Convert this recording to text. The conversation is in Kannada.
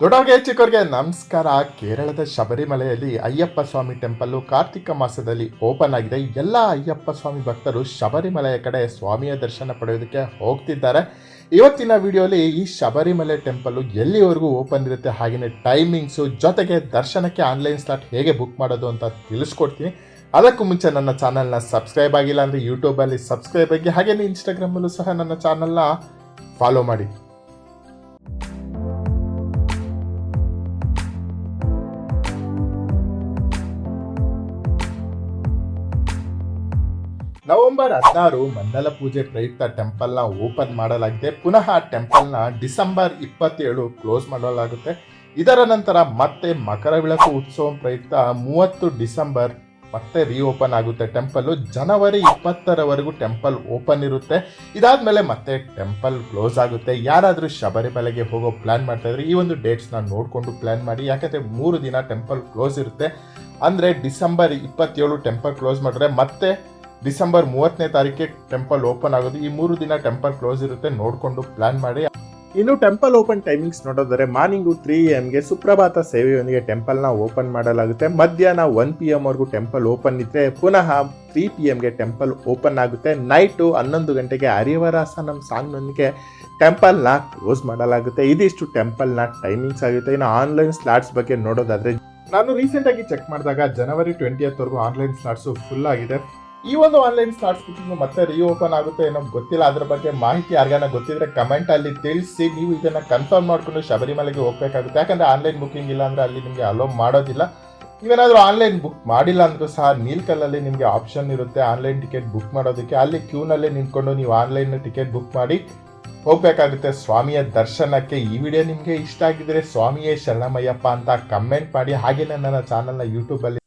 ದೊಡ್ಡಗೆ ಚಿಕ್ಕವ್ರಿಗೆ ನಮಸ್ಕಾರ. ಕೇರಳದ ಶಬರಿಮಲೆಯಲ್ಲಿ ಅಯ್ಯಪ್ಪ ಸ್ವಾಮಿ ಟೆಂಪಲ್ಲು ಕಾರ್ತಿಕ ಮಾಸದಲ್ಲಿ ಓಪನ್ ಆಗಿದೆ. ಎಲ್ಲ ಅಯ್ಯಪ್ಪ ಸ್ವಾಮಿ ಭಕ್ತರು ಶಬರಿಮಲೆಯ ಕಡೆ ಸ್ವಾಮಿಯ ದರ್ಶನ ಪಡೆಯೋದಕ್ಕೆ ಹೋಗ್ತಿದ್ದಾರೆ. ಇವತ್ತಿನ ವಿಡಿಯೋಲಿ ಈ ಶಬರಿಮಲೆ ಟೆಂಪಲ್ಲು ಎಲ್ಲಿವರೆಗೂ ಓಪನ್ ಇರುತ್ತೆ ಹಾಗೆಯೇ ಟೈಮಿಂಗ್ಸು, ಜೊತೆಗೆ ದರ್ಶನಕ್ಕೆ ಆನ್ಲೈನ್ ಸ್ಲಾಟ್ ಹೇಗೆ ಬುಕ್ ಮಾಡೋದು ಅಂತ ತಿಳಿಸ್ಕೊಡ್ತೀನಿ. ಅದಕ್ಕೂ ಮುಂಚೆ ನನ್ನ ಚಾನಲ್ನ ಸಬ್ಸ್ಕ್ರೈಬ್ ಆಗಿಲ್ಲ ಅಂದರೆ ಯೂಟ್ಯೂಬಲ್ಲಿ ಸಬ್ಸ್ಕ್ರೈಬ್ ಆಗಿ ಹಾಗೆಯೇ ಇನ್ಸ್ಟಾಗ್ರಾಮಲ್ಲೂ ಸಹ ನನ್ನ ಚಾನಲ್ನ ಫಾಲೋ ಮಾಡಿ. ನವೆಂಬರ್ ಹದಿನಾರು ಮಂಡಲ ಪೂಜೆ ಪ್ರಯುಕ್ತ ಟೆಂಪಲ್ನ ಓಪನ್ ಮಾಡಲಾಗಿದೆ. ಪುನಃ ಟೆಂಪಲ್ನ ಡಿಸೆಂಬರ್ ಇಪ್ಪತ್ತೇಳು ಕ್ಲೋಸ್ ಮಾಡಲಾಗುತ್ತೆ. ಇದರ ನಂತರ ಮತ್ತೆ ಮಕರ ವಿಳಕು ಉತ್ಸವ ಪ್ರಯುಕ್ತ ಮೂವತ್ತು ಡಿಸೆಂಬರ್ ಮತ್ತೆ ರೀಓಪನ್ ಆಗುತ್ತೆ. ಟೆಂಪಲ್ ಜನವರಿ ಇಪ್ಪತ್ತರವರೆಗೂ ಟೆಂಪಲ್ ಓಪನ್ ಇರುತ್ತೆ. ಇದಾದ್ಮೇಲೆ ಮತ್ತೆ ಟೆಂಪಲ್ ಕ್ಲೋಸ್ ಆಗುತ್ತೆ. ಯಾರಾದರೂ ಶಬರಿಮಲೆಗೆ ಹೋಗೋ ಪ್ಲಾನ್ ಮಾಡ್ತಾ ಇದ್ರೆ ಈ ಒಂದು ಡೇಟ್ಸ್ನ ನೋಡಿಕೊಂಡು ಪ್ಲಾನ್ ಮಾಡಿ. ಯಾಕಂದ್ರೆ ಮೂರು ದಿನ ಟೆಂಪಲ್ ಕ್ಲೋಸ್ ಇರುತ್ತೆ. ಅಂದ್ರೆ ಡಿಸೆಂಬರ್ ಇಪ್ಪತ್ತೇಳು ಟೆಂಪಲ್ ಕ್ಲೋಸ್ ಮಾಡಿದ್ರೆ ಮತ್ತೆ ಡಿಸೆಂಬರ್ ಮೂವತ್ತನೇ ತಾರೀಕಿಗೆ ಟೆಂಪಲ್ ಓಪನ್ ಆಗೋದು. ಈ ಮೂರು ದಿನ ಟೆಂಪಲ್ ಕ್ಲೋಸ್ ಇರುತ್ತೆ, ನೋಡಿಕೊಂಡು ಪ್ಲಾನ್ ಮಾಡಿ. ಇನ್ನು ಟೆಂಪಲ್ ಓಪನ್ ಟೈಮಿಂಗ್ಸ್ ನೋಡೋದಾದ್ರೆ ಮಾರ್ನಿಂಗು ತ್ರೀ ಎಮ್ಗೆ ಸುಪ್ರಭಾತ ಸೇವೆಯೊಂದಿಗೆ ಟೆಂಪಲ್ನ ಓಪನ್ ಮಾಡಲಾಗುತ್ತೆ. ಮಧ್ಯಾಹ್ನ ಒನ್ ಪಿ ಎಮ್ವರೆಗೂ ಟೆಂಪಲ್ ಓಪನ್ ಇದ್ದರೆ ಪುನಃ ತ್ರೀ ಪಿ ಎಮ್ಗೆ ಟೆಂಪಲ್ ಓಪನ್ ಆಗುತ್ತೆ. ನೈಟು ಹನ್ನೊಂದು ಗಂಟೆಗೆ ಹರಿವರಾಸ ನಮ್ಮ ಸಾಂಗ್ನೊಂದಿಗೆ ಟೆಂಪಲ್ನ ಕ್ಲೋಸ್ ಮಾಡಲಾಗುತ್ತೆ. ಇದಿಷ್ಟು ಟೆಂಪಲ್ನ ಟೈಮಿಂಗ್ಸ್ ಆಗುತ್ತೆ. ಇನ್ನು ಆನ್ಲೈನ್ ಸ್ಲಾಟ್ಸ್ ಬಗ್ಗೆ ನೋಡೋದಾದ್ರೆ ನಾನು ರೀಸೆಂಟಾಗಿ ಚೆಕ್ ಮಾಡಿದಾಗ ಜನವರಿ ಟ್ವೆಂಟಿಯತ್ವರೆಗೂ ಆನ್ಲೈನ್ ಸ್ಲಾಟ್ಸು ಫುಲ್ ಆಗಿದೆ. ಈ ಒಂದು ಆನ್ಲೈನ್ ಸ್ಟಾರ್ಟ್ಸ್ ಬುಕಿಂಗ್ ಮತ್ತೆ ರೀಓಪನ್ ಆಗುತ್ತೆ ಏನೋ ಗೊತ್ತಿಲ್ಲ. ಅದ್ರ ಬಗ್ಗೆ ಮಾಹಿತಿ ಯಾರಿಗಾನ ಗೊತ್ತಿದ್ರೆ ಕಮೆಂಟ್ ಅಲ್ಲಿ ತಿಳಿಸಿ. ನೀವು ಇದನ್ನ ಕನ್ಫರ್ಮ್ ಮಾಡ್ಕೊಂಡು ಶಬರಿಮಲೆಗೆ ಹೋಗ್ಬೇಕಾಗುತ್ತೆ. ಯಾಕಂದ್ರೆ ಆನ್ಲೈನ್ ಬುಕ್ಕಿಂಗ್ ಇಲ್ಲ ಅಂದ್ರೆ ಅಲ್ಲಿ ನಿಮಗೆ ಅಲೋ ಮಾಡೋದಿಲ್ಲ. ನೀವೇನಾದ್ರೂ ಆನ್ಲೈನ್ ಬುಕ್ ಮಾಡಿಲ್ಲ ಅಂದ್ರೂ ಸಹ ನೀಲ್ಕಲ್ಲಲ್ಲಿ ನಿಮಗೆ ಆಪ್ಷನ್ ಇರುತ್ತೆ ಆನ್ಲೈನ್ ಟಿಕೆಟ್ ಬುಕ್ ಮಾಡೋದಕ್ಕೆ. ಅಲ್ಲಿ ಕ್ಯೂನಲ್ಲೇ ನಿಂತ್ಕೊಂಡು ನೀವು ಆನ್ಲೈನ್ ಟಿಕೆಟ್ ಬುಕ್ ಮಾಡಿ ಹೋಗ್ಬೇಕಾಗುತ್ತೆ ಸ್ವಾಮಿಯ ದರ್ಶನಕ್ಕೆ. ಈ ವಿಡಿಯೋ ನಿಮಗೆ ಇಷ್ಟ ಆಗಿದ್ರೆ ಸ್ವಾಮಿಯೇ ಶರಣಮಯ್ಯಪ್ಪ ಅಂತ ಕಮೆಂಟ್ ಮಾಡಿ. ಹಾಗೆ ನನ್ನ ಚಾನಲ್ನ ಯೂಟ್ಯೂಬಲ್ಲಿ